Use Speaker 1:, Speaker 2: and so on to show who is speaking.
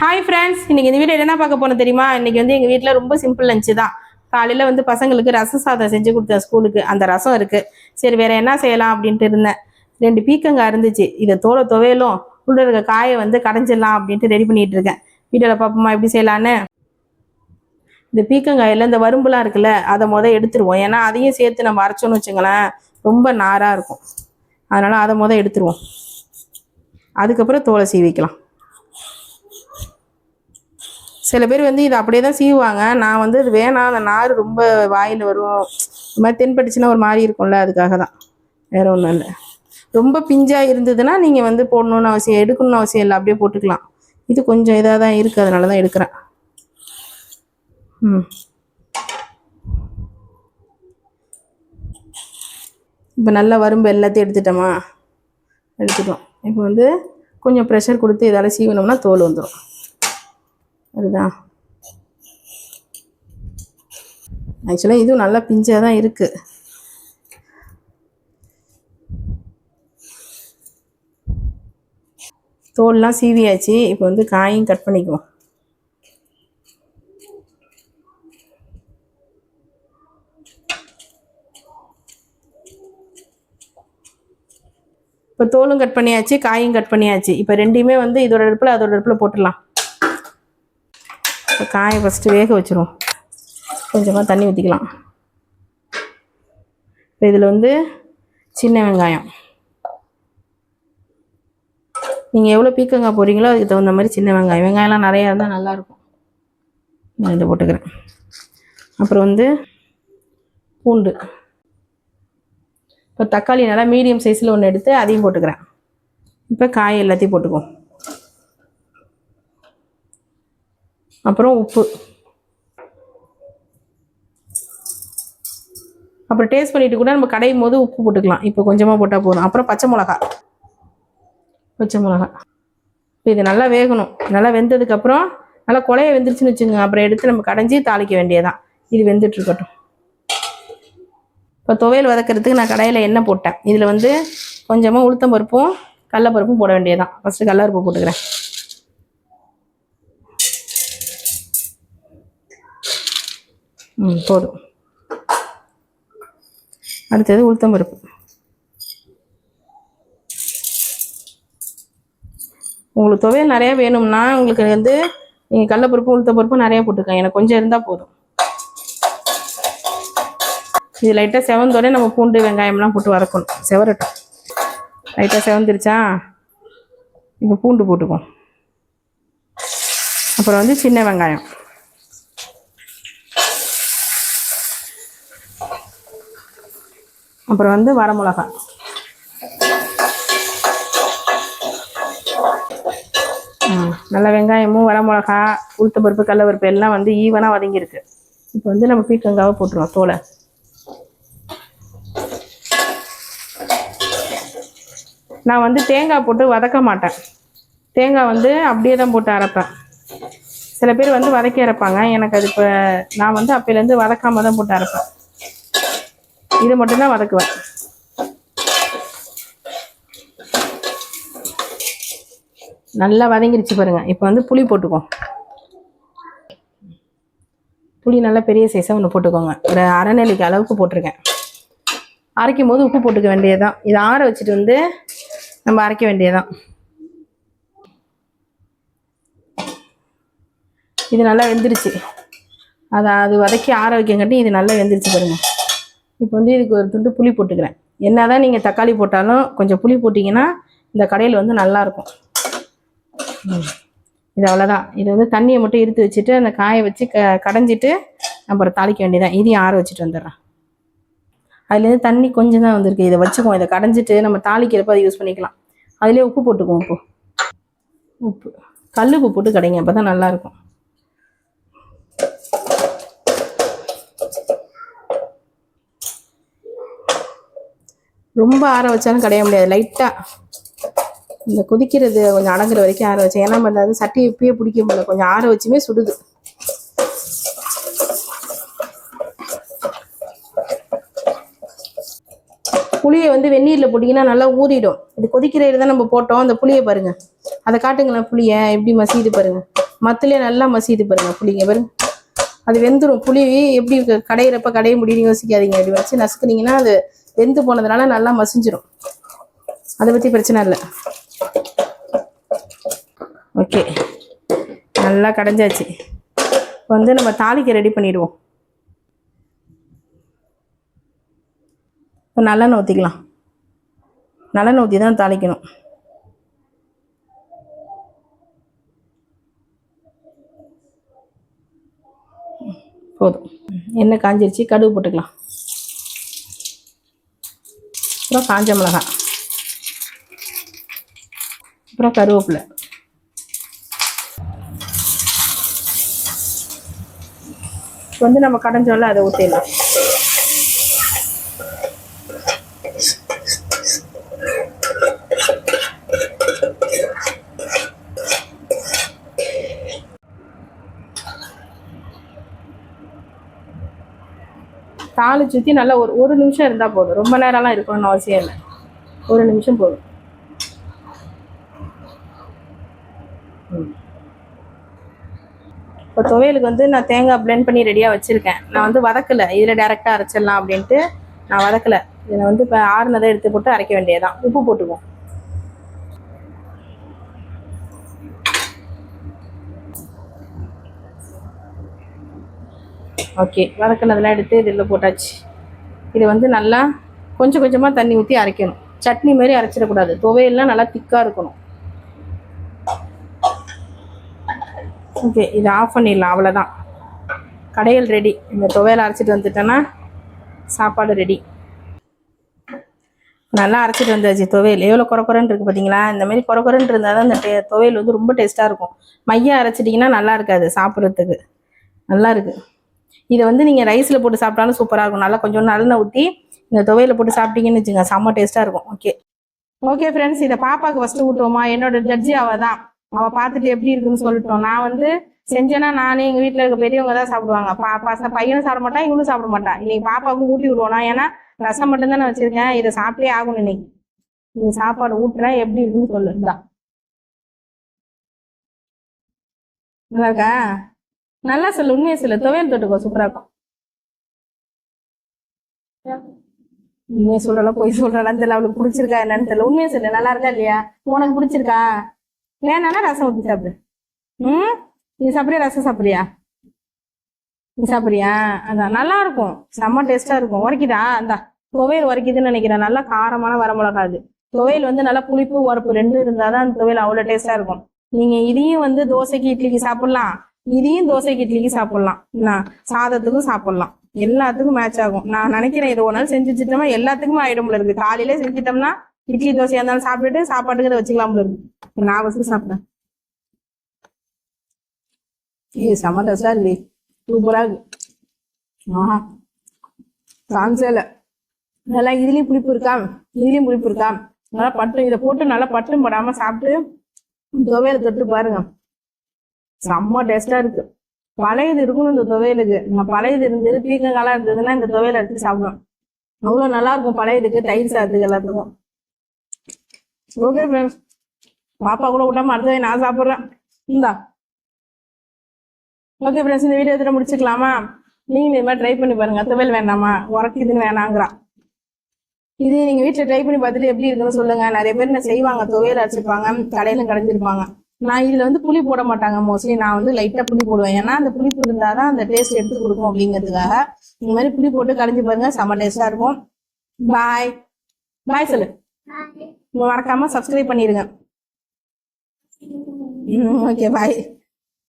Speaker 1: Hi friends இன்றைக்கி இந்த video என்ன பார்க்க போனோம் தெரியுமா? இன்னைக்கு வந்து எங்கள் வீட்டில் ரொம்ப சிம்பிள் லஞ்சு தான். காலையில் வந்து பசங்களுக்கு ரசம் சாதம் செஞ்சு கொடுத்தேன் ஸ்கூலுக்கு. அந்த ரசம் இருக்குது சரி வேறு என்ன செய்யலாம் அப்படின்ட்டு இருந்தேன். ரெண்டு பீக்கங்காய் இருந்துச்சு. இதை தோலை துவையலும். உள்ள இருக்க காயை வந்து கடைஞ்சிடலாம் அப்படின்ட்டு ரெடி பண்ணிட்டு இருக்கேன் வீடியோவில் பார்ப்போமா எப்படி செய்யலான்னு? இந்த பீக்கங்காயில் இந்த வரும்புலாம் இருக்குல்ல அதை மொதல் எடுத்துருவோம். ஏன்னா அதையும் சேர்த்து நம்ம அரைச்சோன்னு வச்சுங்களேன் ரொம்ப நாராக இருக்கும். அதனால் அதை மொதல் எடுத்துருவோம். அதுக்கப்புறம் தோலை சீவிக்கலாம் சில பேர் வந்து இதை அப்படியே தான் சீவுவாங்க. நான் வந்து இது வேணாம் அந்த நார் ரொம்ப வாயில் வரும். இந்த மாதிரி தென்பட்டுச்சுன்னா ஒரு மாதிரி இருக்கும்ல அதுக்காக தான். வேற ஒன்றும் இல்லை. ரொம்ப பிஞ்சாக இருந்ததுன்னா நீங்கள் வந்து போடணும்னு அவசியம் எடுக்கணும்னு அவசியம் இல்லை. அப்படியே போட்டுக்கலாம். இது கொஞ்சம் இதாக தான் இருக்குது அதனால தான் எடுக்கிறேன். ம். இப்போ நல்லா வரும்பு எல்லாத்தையும் எடுத்துட்டோமா? எடுத்துட்டோம். இப்போ வந்து கொஞ்சம் ப்ரெஷர் கொடுத்து இதால் சீவனம்னா தோல் வந்துடும் அதுதான் ஆக்சுவலாக இதுவும் நல்லா பிஞ்சாக தான் இருக்குது தோல்லாம் சீவியாச்சு. இப்போ வந்து காயும் கட் பண்ணிக்குவோம். இப்போ தோலும் கட் பண்ணியாச்சு காயும் கட் பண்ணியாச்சு. இப்போ ரெண்டையுமே வந்து இதோட அடுப்பில் அதோட அடுப்பில் போட்டுடலாம். இப்போ காயை ஃபஸ்ட்டு வேக வச்சுருவோம். கொஞ்சமாக தண்ணி ஊற்றிக்கலாம் இப்போ இதில் வந்து சின்ன வெங்காயம். நீங்கள் எவ்வளோ பீக்கங்காய் போடுறீங்களோ அதுக்கு தகுந்த மாதிரி சின்ன வெங்காயம். வெங்காயம்லாம் நிறையா இருந்தால் நல்லாயிருக்கும். நான் இதை போட்டுக்கிறேன். அப்புறம் வந்து பூண்டு. இப்போ தக்காளி நல்லா மீடியம் சைஸில் ஒன்று எடுத்து அதையும் போட்டுக்கிறேன். இப்போ காய் எல்லாத்தையும் போட்டுக்குவோம். அப்புறம் உப்பு. அப்புறம் டேஸ்ட் பண்ணிட்டு கூட நம்ம கடையும் போது உப்பு போட்டுக்கலாம். இப்போ கொஞ்சமாக போட்டால் போதும். அப்புறம் பச்சை மிளகா பச்சை மிளகா இப்போ இது நல்லா வேகணும். நல்லா வெந்ததுக்கப்புறம் நல்லா குழைய வெந்துருச்சுன்னு வச்சுங்க அப்புறம் எடுத்து நம்ம கடைஞ்சி தாளிக்க வேண்டியதான் இது வெந்துட்டு இருக்கட்டும். இப்போ துவையல் வதக்கிறதுக்கு நான் கடையில் எண்ணெய் போட்டேன். இதில் வந்து கொஞ்சமாக உளுத்தம் பருப்பும் கடலப்பருப்பும் போட வேண்டியதான் ஃபஸ்ட்டு கடலப்பருப்பு போட்டுக்கிறேன். ம் போதும். அடுத்தது உளுத்தம் பருப்பு. உங்களுக்கு துவையல் நிறையா வேணும்னா உங்களுக்கு வந்து நீங்கள் கடலப்பருப்பு உளுத்த பருப்பு நிறையா போட்டுக்கோங்க எனக்கு கொஞ்சம் இருந்தால் போதும். இது லைட்டாக செவந்தோடனே நம்ம பூண்டு வெங்காயம்லாம் போட்டு வறக்கணும். செவரட்டும். லைட்டாக செவந்துருச்சா? இப்போ பூண்டு போட்டுக்குவோம். அப்புறம் வந்து சின்ன வெங்காயம். அப்புறம் வந்து வரமிளகாய் நல்ல வெங்காயமும் வரமிளகா உளுத்த பருப்பு கடல பருப்பு எல்லாம் வந்து ஈவனாக வதங்கியிருக்கு. இப்போ வந்து நம்ம பீக்கங்காவை போட்டுருவோம் தோலை. நான் வந்து தேங்காய் போட்டு வதக்க மாட்டேன். தேங்காய் வந்து அப்படியே தான் போட்டு அரைப்பேன். சில பேர் வந்து வதக்கி அரைப்பாங்க. எனக்கு அது இப்போ நான் வந்து அப்போலேருந்து வதக்காம தான் போட்டு அரைப்பேன். இது மட்டும்தான் வதக்குவேன். நல்லா வதங்கிடுச்சு பாருங்க. இப்போ வந்து புளி போட்டுக்குவோம் புளி நல்லா பெரிய சைஸாக ஒன்று போட்டுக்கோங்க. ஒரு அரை நெல்லிக்கு அளவுக்கு போட்டிருக்கேன். அரைக்கும் போது உப்பு போட்டுக்க வேண்டியதுதான். இதை ஆற வச்சுட்டு வந்து நம்ம அரைக்க வேண்டியதுதான். இது நல்லா வெந்துருச்சு. அதை அது வதக்கி ஆற வைக்கங்காட்டி இது நல்லா வெந்துருச்சு பாருங்க. இப்போ வந்து இதுக்கு ஒரு துண்டு புளி போட்டுக்கிறேன். என்னதான் நீங்கள் தக்காளி போட்டாலும் கொஞ்சம் புளி போட்டிங்கன்னா இந்த கடையில் வந்து நல்லாயிருக்கும் இது அவ்வளோதான் இது வந்து தண்ணியை மட்டும் இருத்து வச்சுட்டு அந்த காயை வச்சு க கடைஞ்சிட்டு அப்புறம் தாளிக்க வேண்டியதான் இதையும் ஆற வச்சுட்டு வந்துடுறேன் அதுலேருந்து தண்ணி கொஞ்சம் தான் வந்திருக்கு. இதை வச்சுக்குவோம். இதை கடைஞ்சிட்டு நம்ம தாளிக்கிறப்ப அதை யூஸ் பண்ணிக்கலாம். அதுலேயே உப்பு போட்டுக்குவோம் உப்பு. உப்பு. கல் உப்பு போட்டு கடைங்க. அப்போ தான் நல்லாயிருக்கும் ரொம்ப ஆற வச்சாலும் கடைய முடியாது. லைட்டாக இந்த கொதிக்கிறது கொஞ்சம் அடங்குற வரைக்கும் ஆற வச்சேன். ஏன்னா நம்ம அந்த சட்டி இப்பயே பிடிக்க முடியல கொஞ்சம் ஆற வச்சுமே சுடுது. புளியை வந்து வெந்நீரில் போட்டிங்கன்னா நல்லா ஊறிடும். இது கொதிக்கிற தான் நம்ம போட்டோம். அந்த புளியை பாருங்க. அதை காட்டுங்களேன் புளியை. எப்படி மசியுது பாருங்க. மத்திலே நல்லா மசியுது பாருங்க புளிங்க பாருங்க. அது வெந்துடும் புளி எப்படி இருக்கு? கடையிறப்ப கடைய முடியும்னு யோசிக்காதீங்க. அப்படி வச்சு நசுக்குனீங்கன்னா அது வெந்து போனதுனால நல்லா மசிஞ்சிடும் அதை பற்றி பிரச்சனை இல்லை. ஓகே. நல்லா கடைஞ்சாச்சு. இப்போ வந்து நம்ம தாளிக்க ரெடி பண்ணிடுவோம். இப்போ நல்லெண்ணெய் ஊற்றிக்கலாம் நல்லெண்ணெய் ஊற்றி தான் தாளிக்கணும். போதும். எண்ணெய் காஞ்சிருச்சு கடுகு போட்டுக்கலாம். அப்புறம் காஞ்ச மிளகாய். அப்புறம் கருவேப்பிலை. வந்து நம்ம கடைஞ்சோம்ல அதை ஊற்றிடலாம் தாளி சுற்றி நல்லா ஒரு ஒரு நிமிஷம் இருந்தால் போதும். ரொம்ப நேரம்லாம் இருக்கணும்னு அவசியம் இல்லை. ஒரு நிமிஷம் போதும். இப்போ துவையலுக்கு வந்து நான் தேங்காய் பிளெண்ட் பண்ணி ரெடியாக வச்சுருக்கேன். நான் வந்து வதக்கலை. இதில் டேரெக்டாக அரைச்சிடலாம் அப்படின்ட்டு நான் வதக்கலை. இதில் வந்து இப்போ ஆறுனதை எடுத்து போட்டு அரைக்க வேண்டியதான் உப்பு போட்டுக்குவோம். ஓகே வதக்கினதெல்லாம் எடுத்து இதில் போட்டாச்சு. இது வந்து நல்லா கொஞ்சம் கொஞ்சமாக தண்ணி ஊற்றி அரைக்கணும். சட்னி மாதிரி அரைச்சிடக்கூடாது. துவையெல்லாம் நல்லா திக்காக இருக்கணும். ஓகே இதை ஆஃப் பண்ணிடலாம் அவ்வளோதான் கடையில் ரெடி இந்த துவையல் அரைச்சிட்டு வந்துட்டேன்னா சாப்பாடு ரெடி நல்லா அரைச்சிட்டு வந்தாச்சு துவையல். எவ்வளோ குறை இருக்குது பார்த்தீங்களா இந்த மாதிரி குறை இருந்தால் தான் இந்த டே துவையல் வந்து ரொம்ப டேஸ்ட்டாக இருக்கும். மையம் அரைச்சிட்டிங்கன்னா நல்லா இருக்காது சாப்பிட்றதுக்கு. நல்லா இருக்குது இதை வந்து நீங்கள் ரைஸில் போட்டு சாப்பிட்டாலும் சூப்பராக இருக்கும். நல்லா கொஞ்சம் நல்லெண்ணெய் ஊற்றி இந்த துவையில் போட்டு சாப்பிட்டீங்கன்னு வச்சுங்க செம்ம டேஸ்ட்டாக இருக்கும். ஓகே ஓகே ஃப்ரெண்ட்ஸ் இதை பாப்பாவுக்கு ஃபஸ்ட்டு ஊட்டுவோமா? என்னோட ஜட்ஜி அவள் தான் அவ பார்த்துட்டு எப்படி இருக்குன்னு சொல்லிட்டோம். நான் வந்து செஞ்சேன்னா நானே எங்க வீட்டுல இருக்க பெரியவங்க தான் சாப்பிடுவாங்க. பா பசங்க பையனும் சாப்பிட மாட்டான் இவனும் சாப்பிட மாட்டான். இன்னைக்கு பாப்பாவுக்கும் ஊட்டி விடுவோம் நான் ஏன்னா ரசம் மட்டும்தான் நான் வச்சிருக்கேன். இதை சாப்பிட்டே ஆகணும் இன்னைக்கு. நீ சாப்பாடு ஊட்டுறேன் எப்படி இருக்குன்னு சொல்லுதான் நல்லா இருக்கா நல்லா சொல்லு உண்மையை சொல்லு. துவையல் தொட்டுக்கோ சூப்பரா இருக்கும். உண்மையை சொல்றலாம் போய் சொல்றலாம் தெரியல. அவளுக்கு பிடிச்சிருக்கா என்னன்னு தெரியல. உண்மையை சொல்லு. நல்லா இருக்கா இல்லையா? உனக்கு பிடிச்சிருக்கா? வேணானா ரசம் ஊற்றி சாப்பிடு. ம்? நீ சாப்பிட்றியா? ரசம் சாப்பிட்றியா? நீ சாப்பிட்றியா? அதான். நல்லா இருக்கும். செம்ம டேஸ்டா இருக்கும். உரைக்குதா? அந்த துவையல் உரைக்குதுன்னு நினைக்கிறேன். நல்லா காரமான வரமிளகாது துவையல் வந்து நல்லா புளிப்பு உரப்பு ரெண்டும் இருந்தாதான் அந்த துவையல் அவ்வளோ டேஸ்டா இருக்கும். நீங்க இதையும் வந்து தோசைக்கு இட்லிக்கு சாப்பிடலாம். இதையும் தோசைக்கு இட்லிக்கு சாப்பிடலாம். நான் சாதத்துக்கும் சாப்பிடலாம். எல்லாத்துக்கும் மேட்ச் ஆகும். நான் நினைக்கிறேன் இது ஒரு நாள் செஞ்சு வச்சுட்டோம்னா எல்லாத்துக்குமே ஆயிடும்ல இருக்கு. காலையில செஞ்சுட்டோம்னா இட்லி தோசையா இருந்தாலும் சாப்பிட்டுட்டு சாப்பாட்டுக்கு வச்சுக்கலாம் போல இருக்கு. நான் வசதி சாப்பிட்டேன். ஏ செம டேஸ்டா இல்லை சூப்பரா இருக்கு. ஆஹா. சான்ஸே இல்லை. நல்லா இதுலயும் புளிப்பு இருக்கா? இதுலயும் புளிப்பு இருக்கா? நல்லா பட்டு இதை போட்டு நல்லா பட்டும் போடாம சாப்பிட்டு துவையில தொட்டு பாருங்க. செம்ம டேஸ்டா இருக்கு. பழையது இருக்கணும் இந்த துவையலுக்கு. நம்ம பழையது இருந்தது பீக்கங்காலாம் இருந்ததுன்னா இந்த துவையலை எடுத்து சாப்பிடுவோம் அவ்வளோ நல்லா இருக்கும் பழையதுக்கு தயிர் சாதத்துக்கு எல்லாத்துக்கும். ஓகே ஃப்ரெண்ட்ஸ் பாப்பா கூட விட்டாம அடுத்தது நான் சாப்பிட்றேன். இந்தா. ஓகே ஃப்ரெண்ட்ஸ் இந்த வீடியோ இதில் முடிச்சுக்கலாமா? நீங்கள் இது மாதிரி ட்ரை பண்ணி பாருங்க. துவையல் வேணாமா உரக்குதுன்னு வேணாங்கிறா. இது நீங்கள் வீட்டில் ட்ரை பண்ணி பார்த்துட்டு எப்படி இருக்குன்னு சொல்லுங்க. நிறைய பேர் என்ன செய்வாங்க? துவையல் அரைச்சிருப்பாங்க. கடையிலும் கடைஞ்சிருப்பாங்க. நான் இதில் வந்து புளி போட மாட்டாங்க மோஸ்ட்லி நான் வந்து லைட்டா புளி போடுவேன். ஏன்னா அந்த புளிப்பு இருந்தாதான் அந்த டேஸ்ட் எடுத்து கொடுக்கும் அப்படிங்கிறதுக்காக. இந்த மாதிரி புளி போட்டு கடைஞ்சி பாருங்க. செம்ம டேஸ்ட்டாக இருக்கும். பாய் பாய் சொல்லு. மறக்காம சப்ஸ்கிரைப் பண்ணிருங்க. Okay bye